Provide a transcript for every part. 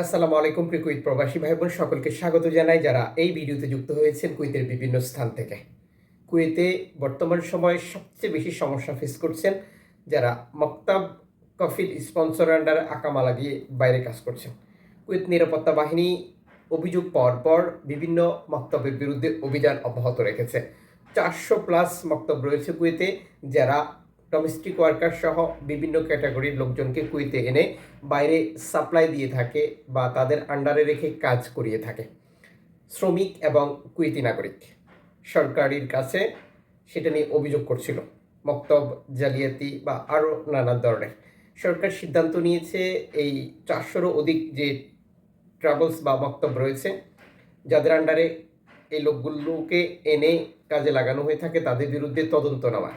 আসসালামু আলাইকুম প্রিয় কুইত প্রবাসী ভাই বোন সকলকে স্বাগত জানাই যারা এই ভিডিওতে যুক্ত হয়েছেন কুইতের বিভিন্ন স্থান থেকে। কুয়েতে বর্তমান সময়ে সবচেয়ে বেশি সমস্যা ফেস করছেন যারা মক্তাব কফিল স্পন্সর আন্ডারে আকামা লাগিয়ে বাইরে কাজ করছেন। কুয়েত নিরাপত্তা বাহিনী অভিযোগ পাওয়ার পর বিভিন্ন মক্তবের বিরুদ্ধে অভিযান অব্যাহত রেখেছে। চারশো প্লাস মক্তব রয়েছে কুয়েতে যারা ডোমেস্টিক ওয়ার্কার সহ বিভিন্ন ক্যাটাগরির লোকজনকে কুইতে এনে বাইরে সাপ্লাই দিয়ে থাকে বা তাদের আন্ডারে রেখে কাজ করিয়ে থাকে। শ্রমিক এবং কুইতি নাগরিক, সরকারের কাছে সেটা নিয়ে অভিযোগ করছিল। মক্তব, জালিয়াতি বা আরও নানান ধরনের। সরকার সিদ্ধান্ত নিয়েছে এই চারশোরও অধিক যে ট্রাভেলস বা মক্তব রয়েছে, যাদের আন্ডারে এই লোকগুলোকে এনে কাজে লাগানো হয়ে থাকে, তাদের বিরুদ্ধে তদন্ত নেওয়া।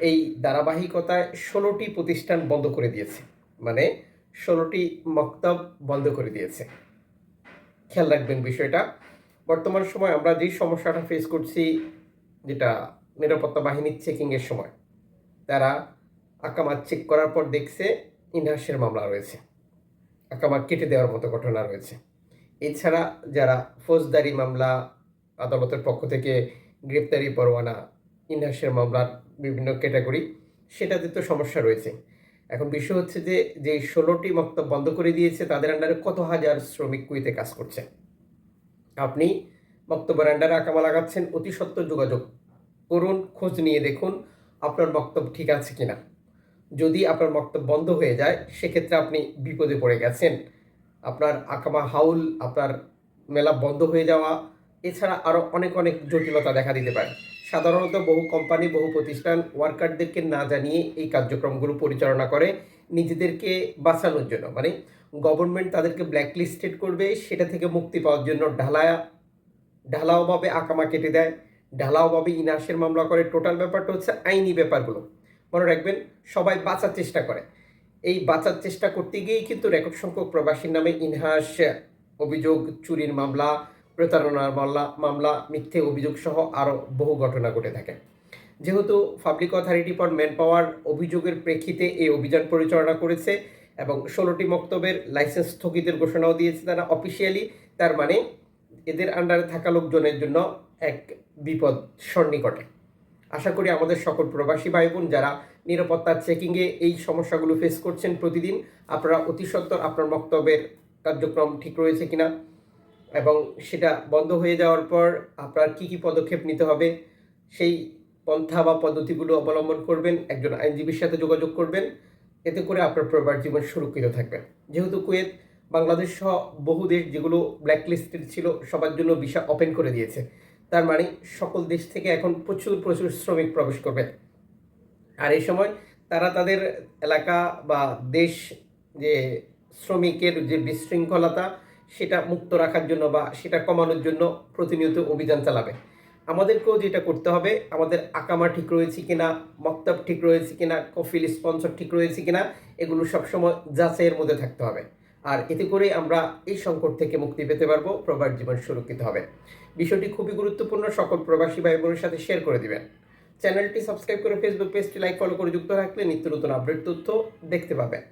এই ধারাবাহিকতায় ষোলোটি প্রতিষ্ঠান বন্ধ করে দিয়েছে। মানে ষোলোটি মক্তব বন্ধ করে দিয়েছে। খেয়াল রাখবেন বিষয়টা। বর্তমান সময় আমরা যেই সমস্যাটা ফেস করছি, যেটা নিরাপত্তা বাহিনীর চেকিংয়ের সময়, তারা আকামাত চেক করার পর দেখছে ইনহাসের মামলা রয়েছে। আকামাত কেটে দেওয়ার মতো ঘটনা রয়েছে। এছাড়া যারা ফৌজদারি মামলা, আদালতের পক্ষ থেকে গ্রেপ্তারি পরোয়ানা, ইনহাসের মামলার বিভিন্ন ক্যাটাগরি, সেটাতে তো সমস্যা রয়েছে। এখন বিষয় হচ্ছে যে যে ষোলোটি মক্তব বন্ধ করে দিয়েছে, তাদের আন্ডারে কত হাজার শ্রমিক কুইতে কাজ করছে? আপনি বক্তব্যের আন্ডারে আকামা লাগাচ্ছেন অতি সত্ত্বর যোগাযোগ করুন, খোঁজ নিয়ে দেখুন আপনার বক্তব্য ঠিক আছে কিনা। যদি আপনার বক্তব্য বন্ধ হয়ে যায়, সেক্ষেত্রে আপনি বিপদে পড়ে গেছেন। আপনার আকামা হাউল, আপনার মেলা বন্ধ হয়ে যাওয়া, এছাড়া আরও অনেক অনেক জটিলতা দেখা দিতে পারে। সাধারণত বহু কোম্পানি বহু প্রতিষ্ঠান ওয়ার্কারদেরকে না জানিয়ে এই কার্যক্রমগুলো পরিচালনা করে, নিজেদেরকে বাঁচানোর জন্য। মানে গভর্নমেন্ট তাদেরকে ব্ল্যাকলিস্টেড করবে, সেটা থেকে মুক্তি পাওয়ার জন্য ঢালায়া, ঢালাওভাবে আকামা কেটে দেয়, ঢালাওভাবে ইনাসের মামলা করে। টোটাল ব্যাপারটা হচ্ছে আইনি ব্যাপারগুলো। মনে রাখবেন, সবাই বাঁচার চেষ্টা করে। এই বাঁচার চেষ্টা করতে গিয়েই কিন্তু রেকর্ড সংখ্যক প্রবাসীর নামে ইনহাস অভিযোগ, চুরির মামলা প্রতারণার মামলা মামলা, মিথ্যে অভিযোগ সহ আরও বহু ঘটনা ঘটে থাকে। যেহেতু public authority for manpower অভিযোগের প্রেক্ষিতে এই অভিযান পরিচালনা করেছে এবং ষোলোটি মক্তবের লাইসেন্স স্থগিতের ঘোষণাও দিয়েছে তারা অফিসিয়ালি তার মানে এদের আন্ডারে থাকা লোকজনের জন্য এক বিপদ সন্নিকটে। আশা করি আমাদের সকল প্রবাসী ভাই বোন যারা নিরাপত্তার চেকিংয়ে এই সমস্যাগুলো ফেস করছেন প্রতিদিন, আপনারা অতি সত্বর আপনার বক্তব্যের কার্যক্রম ঠিক রয়েছে কিনা এবং সেটা বন্ধ হয়ে যাওয়ার পর আপনার কি কি পদক্ষেপ নিতে হবে, সেই পন্থা বা পদ্ধতিগুলো অবলম্বন করবেন, একজন আইনজীবীর সাথে যোগাযোগ করবেন, এতে করে আপনার প্রবার জীবন সুরক্ষিত থাকবে। যেহেতু কুয়েত, বাংলাদেশ সহ বহু দেশ যেগুলো ব্ল্যাকলিস্টেড ছিল, সবার জন্য ভিসা ওপেন করে দিয়েছে, তার মানে সকল দেশ থেকে এখন প্রচুর প্রচুর শ্রমিক প্রবেশ করবে। আর এই সময় তারা তাদের এলাকা বা দেশ যে শ্রমিকের যে বিশৃঙ্খলতা সেটা মুক্ত রাখার জন্য বা সেটা কমানোর জন্য প্রতিনিয়ত অভিযান চালাবে। আমাদেরকেও যেটা করতে হবে, আমাদের আকামা ঠিক রয়েছে কিনা, মক্তব ঠিক রয়েছে কিনা, কফিল স্পন্সর ঠিক রয়েছে কিনা, এগুলো সবসময় যাচাইয়ের মধ্যে থাকতে হবে। আর এতে করে আমরা এই সংকট থেকে মুক্তি পেতে পারব, প্রবাস জীবন সুরক্ষিত হবে। বিষয়টি খুবই গুরুত্বপূর্ণ, সকল প্রবাসী ভাই বোনের সাথে শেয়ার করে দিবেন। চ্যানেলটি সাবস্ক্রাইব করে ফেসবুক পেজটি লাইক ফলো করে যুক্ত রাখলে নিত্য নতুন আপডেট তথ্য দেখতে পাবেন।